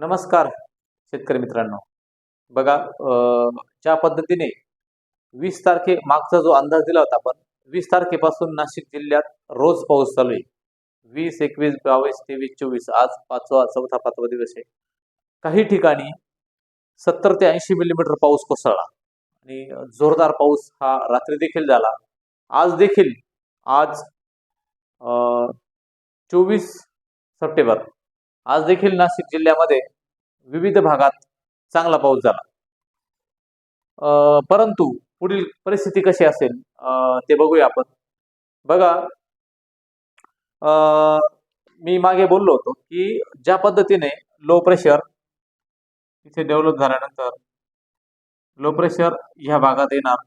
नमस्कार शेतकरी मित्रांनो. बघा ज्या पद्धतीने वीस तारखे मागचा जो अंदाज दिला होता आपण वीस तारखेपासून नाशिक जिल्ह्यात रोज पाऊस चालू आहे. वीस एकवीस बावीस तेवीस चोवीस आज पाचवा चौथा पाचवा दिवस आहे. काही ठिकाणी सत्तर ते ऐंशी मिलीमीटर पाऊस कोसळला. आणि जोरदार पाऊस हा रात्री देखील झाला. आज देखील आज चोवीस सप्टेंबर आज देखील नाशिक जिल्ह्यामध्ये विविध भागात चांगला पाऊस झाला. अं, परंतु पुढील परिस्थिती कशी असेल अं, ते बघूया आपण. बघा अं, मी मागे बोललो होतो की ज्या पद्धतीने लो प्रेशर तिथे डेव्हलप झाल्यानंतर लो प्रेशर ह्या भागात येणार.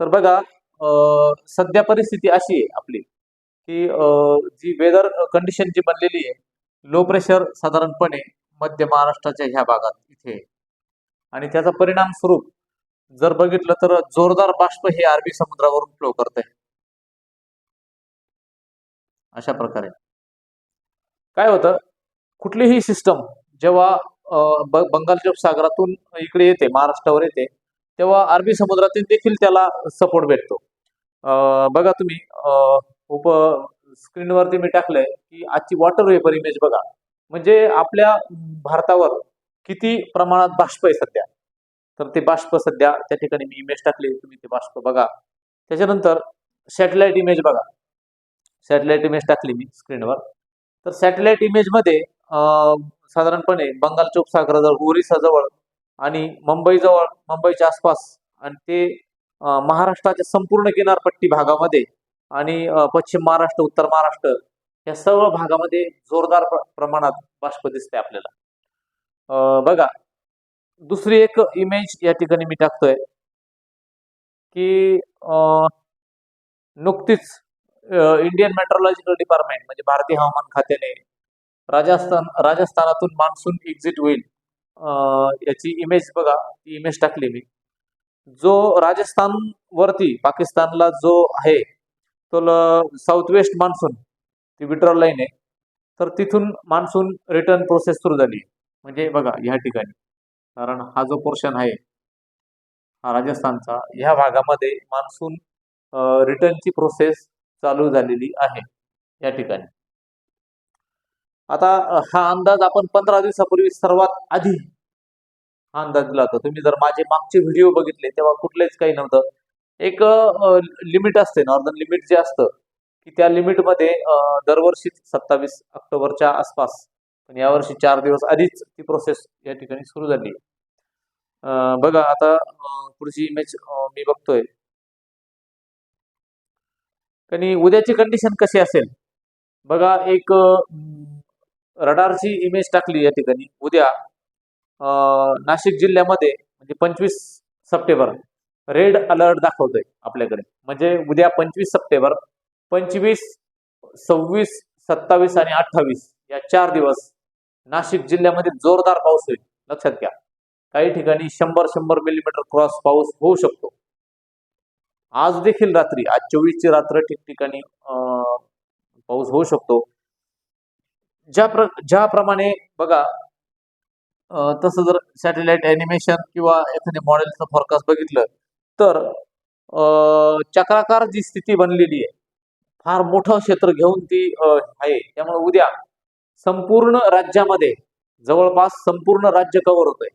तर बघा अं, सध्या परिस्थिती अशी आहे आपली की अं, जी वेदर कंडिशन जी बनलेली आहे लो प्रेशर साधारणपणे मध्य महाराष्ट्राच्या ह्या भागात इथे. आणि त्याचा परिणाम स्वरूप जर बघितलं तर जोरदार बाष्प हे अरबी समुद्रावरून फ्लो करत आहे अशा प्रकारे. काय होतं? कुठलीही सिस्टम जेव्हा बंगालच्या सागरातून इकडे येते महाराष्ट्रावर येते तेव्हा अरबी समुद्रातून देखील त्याला सपोर्ट भेटतो. अं, बघा तुम्ही अं, उप स्क्रीनवरती मी टाकलंय की आजची वॉटर वेपर इमेज बघा. म्हणजे आपल्या भारतावर किती प्रमाणात बाष्प आहे सध्या. तर ते बाष्प सध्या त्या ठिकाणी मी इमेज टाकली तुम्ही ते बाष्प बघा. त्याच्यानंतर सॅटेलाइट इमेज बघा. सॅटेलाइट इमेज टाकली मी स्क्रीनवर तर सॅटेलाइट इमेजमध्ये साधारणपणे बंगालच्या उपसागराजवळ ओरिसाजवळ आणि मुंबईजवळ मुंबईच्या आसपास आणि ते महाराष्ट्राच्या संपूर्ण किनारपट्टी भागामध्ये आणि पश्चिम महाराष्ट्र उत्तर महाराष्ट्र या सर्व भागामध्ये जोरदार प्रमाणात बाष्प दिसते आपल्याला. बघा दुसरी एक इमेज या ठिकाणी मी टाकतोय की अं, नुकतीच इंडियन मेट्रोलॉजिकल डिपार्टमेंट म्हणजे भारतीय हवामान खात्याने राजस्थान राजस्थानातून मान्सून एक्झिट होईल अं, याची इमेज बघा ती इमेज टाकली मी. जो राजस्थान वरती पाकिस्तानला जो आहे तो साऊथ वेस्ट मान्सून ती विड्रॉल लाईन आहे. तर तिथून मान्सून रिटर्न प्रोसेस सुरू झाली. म्हणजे बघा ह्या ठिकाणी. कारण हा जो पोर्शन आहे हा राजस्थानचा ह्या भागामध्ये मान्सून रिटर्नची प्रोसेस चालू झालेली आहे. या ठिकाणी. आता हा अंदाज आपण पंधरा दिवसापूर्वी सर्वात आधी हा अंदाज दिला होता. तुम्ही जर माझे मागचे व्हिडिओ बघितले तेव्हा कुठलेच काही नव्हतं. एक लिमिट असते. नॉर्दर्न लिमिट जे असतं की त्या लिमिटमध्ये दरवर्षी सत्तावीस ऑक्टोबरच्या आसपास पण यावर्षी चार दिवस आधीच ती प्रोसेस या ठिकाणी सुरू झाली. बघा आता पुढची इमेज मी बघतोय. आणि उद्याची कंडिशन कशी असेल? बघा एक रडारची इमेज टाकली या ठिकाणी. उद्या नाशिक जिल्ह्यामध्ये म्हणजे पंचवीस सप्टेंबर रेड अलर्ट दाखवतोय आपल्याकडे. म्हणजे उद्या पंचवीस सप्टेंबर पंचवीस सव्वीस सत्तावीस आणि अठ्ठावीस या चार दिवस नाशिक जिल्ह्यामध्ये जोरदार पाऊस होईल. लक्षात घ्या. काही ठिकाणी शंभर शंभर मिलीमीटर क्रॉस पाऊस होऊ शकतो. आज देखील रात्री आज चोवीसची रात्र ठिकठिकाणी अं, पाऊस होऊ शकतो. ज्या प्र ज्याप्रमाणे बघा तसं जर सॅटेलाइट ॲनिमेशन किंवा एखाद्या मॉडेलचं फॉरकास्ट बघितलं तर अं, चक्राकार जी स्थिती बनलेली आहे फार मोठं क्षेत्र घेऊन ती आहे. त्यामुळे उद्या संपूर्ण राज्यामध्ये जवळपास संपूर्ण राज्य कव्हर होतंय.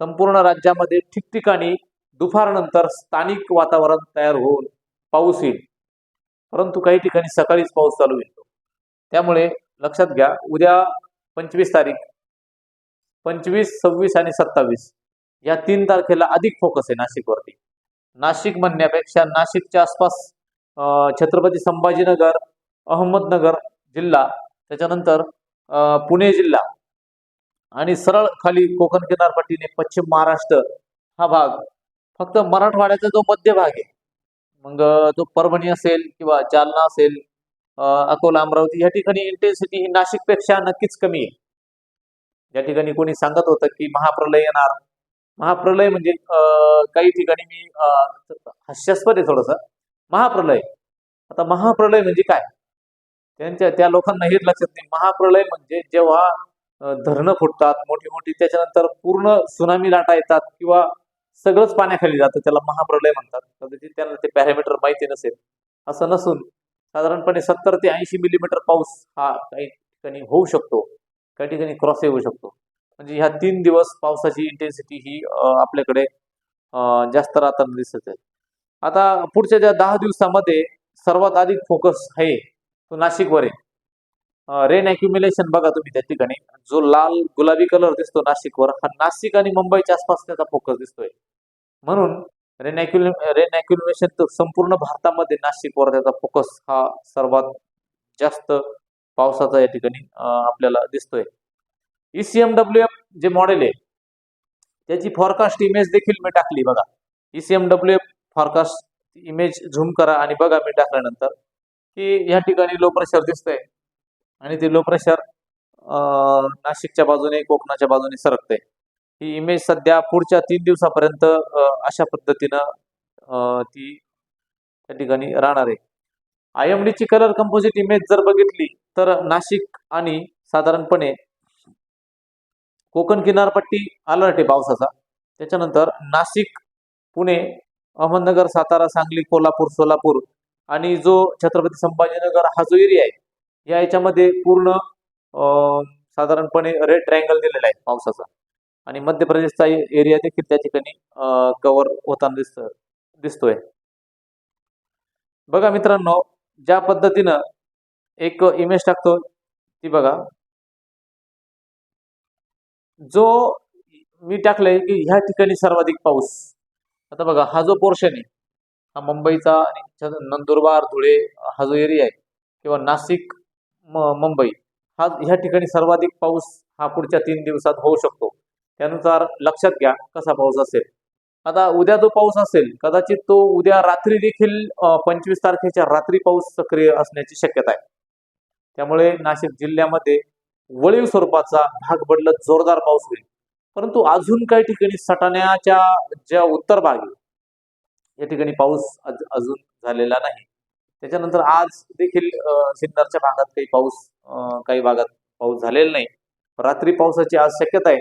संपूर्ण राज्यामध्ये ठिकठिकाणी दुपारनंतर स्थानिक वातावरण तयार होऊन पाऊस येईल. परंतु काही ठिकाणी सकाळीच पाऊस चालू येतो. त्यामुळे लक्षात घ्या उद्या पंचवीस तारीख पंचवीस सव्वीस आणि सत्तावीस या तीन तारखेला अधिक फोकस आहे नाशिकवरती. नाशिक म्हणण्यापेक्षा नाशिकच्या आसपास छत्रपती संभाजीनगर अहमदनगर जिल्हा त्याच्यानंतर अं, पुणे जिल्हा आणि सरळ खाली कोकण किनारपट्टीने पश्चिम महाराष्ट्र हा भाग. फक्त मराठवाड्याचा जो मध्य भाग आहे मग जो परभणी असेल किंवा जालना असेल अकोला अमरावती या ठिकाणी इंटेन्सिटी ही नाशिकपेक्षा नक्कीच कमी आहे. या ठिकाणी कोणी सांगत होतं की महाप्रलय येणार महाप्रलय म्हणजे काही ठिकाणी मी हास्यास्पद आहे थोडस. महाप्रलय. आता महाप्रलय म्हणजे काय? त्यांच्या त्या लोकांना हेच लक्षात नाही. महाप्रलय म्हणजे जेव्हा धरणं फुटतात मोठी मोठी त्याच्यानंतर पूर्ण सुनामी लाटा येतात किंवा सगळंच पाण्याखाली जातं त्याला महाप्रलय म्हणतात. कदाचित त्यांना ते पॅरामीटर माहिती नसेल. असं नसून साधारणपणे सत्तर ते ऐंशी मिलीमीटर पाऊस हा काही ठिकाणी होऊ शकतो. काही ठिकाणी क्रॉस होऊ शकतो. म्हणजे ह्या तीन दिवस पावसाची इंटेन्सिटी ही आपल्याकडे जास्त राहताना दिसत आहे. आता पुढच्या ज्या दहा दिवसामध्ये सर्वात अधिक फोकस आहे तो नाशिकवर आहे. रेन अॅक्युम्युलेशन बघा तुम्ही त्या ठिकाणी. जो लाल गुलाबी कलर दिसतो नाशिकवर हा नाशिक आणि मुंबईच्या आसपास त्याचा फोकस दिसतोय. म्हणून रेन अॅक्युल रेन अॅक्युम्युलेशन तर संपूर्ण भारतामध्ये नाशिकवर त्याचा फोकस हा सर्वात जास्त पावसाचा या ठिकाणी आपल्याला दिसतोय. E ईसीएमडब्ल्यू एफ जे मॉडेल आहे त्याची फॉरकास्ट इमेज देखील मी टाकली बघा. E ECMW F forecast image zoom करा आणि बघा मी टाकल्यानंतर की या ठिकाणी लो प्रेशर दिसतंय आणि ते लो प्रेशर नाशिकच्या बाजूने कोकणाच्या बाजूने सरकते ही इमेज सध्या पुढच्या तीन दिवसापर्यंत अशा पद्धतीनं ती त्या ठिकाणी राहणार आहे. आय एम ची कलर कंपोजिट इमेज जर बघितली तर नाशिक आणि साधारणपणे कोकण किनारपट्टी अलर्ट आहे पावसाचा. त्याच्यानंतर नाशिक पुणे अहमदनगर सातारा सांगली कोल्हापूर सोलापूर आणि जो छत्रपती संभाजीनगर हा जो एरिया आहे या याच्यामध्ये पूर्ण साधारणपणे रेड ट्रायंगल दिलेला आहे पावसाचा. आणि मध्य प्रदेशचा एरिया देखील त्या ठिकाणी कव्हर होताना दिसत दिसतोय. बघा मित्रांनो ज्या पद्धतीनं एक इमेज टाकतो ती बघा. जो मी टाकलंय की ह्या ठिकाणी सर्वाधिक पाऊस. आता बघा हा जो पोर्शन आहे हा मुंबईचा आणि नंदुरबार धुळे हा जो एरिया आहे किंवा नाशिक म मुंबई हा ह्या ठिकाणी सर्वाधिक पाऊस हा पुढच्या तीन दिवसात होऊ शकतो. त्यानुसार लक्षात घ्या कसा पाऊस असेल. आता उद्या जो पाऊस असेल कदाचित तो उद्या रात्री देखील पंचवीस तारखेच्या रात्री पाऊस सक्रिय असण्याची शक्यता आहे. त्यामुळे नाशिक जिल्ह्यामध्ये वळीव स्वरूपाचा भाग बदलत जोरदार पाऊस होईल. परंतु अजून काही ठिकाणी सटाण्याच्या ज्या उत्तर भाग आहे, या ठिकाणी पाऊस अजून झालेला नाही. त्याच्यानंतर आज देखील सिन्नरच्या भागात काही पाऊस काही भागात पाऊस झालेला नाही. रात्री पावसाची आज शक्यता आहे.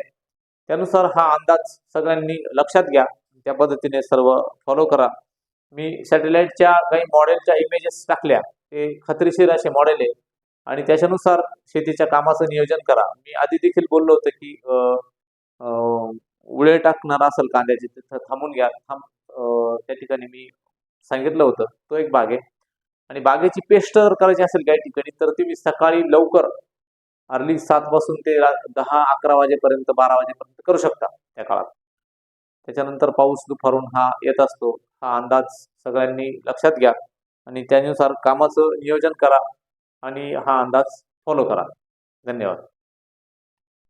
त्यानुसार हा अंदाज सगळ्यांनी लक्षात घ्या. त्या पद्धतीने सर्व फॉलो करा. मी सॅटेलाइटच्या काही मॉडेलच्या इमेजेस टाकल्या. ते खत्रीशीर असे मॉडेल आहे. आणि त्याच्यानुसार शेतीच्या कामाचं नियोजन करा. मी आधी देखील बोललो होतो की उळे टाकणार असेल कांद्याची तिथं थांबून घ्या. थांब त्या ठिकाणी मी सांगितलं होतं तो एक बाग आहे. आणि बागेची पेस्ट जर करायची असेल काही ठिकाणी तर तुम्ही सकाळी लवकर अर्ली सात पासून ते दहा अकरा वाजेपर्यंत बारा वाजेपर्यंत करू शकता त्या काळात. त्याच्यानंतर पाऊस दुपारून हा येत असतो. हा अंदाज सगळ्यांनी लक्षात घ्या. आणि त्यानुसार कामाचं नियोजन करा. आणि हा अंदाज फॉलो करा. धन्यवाद.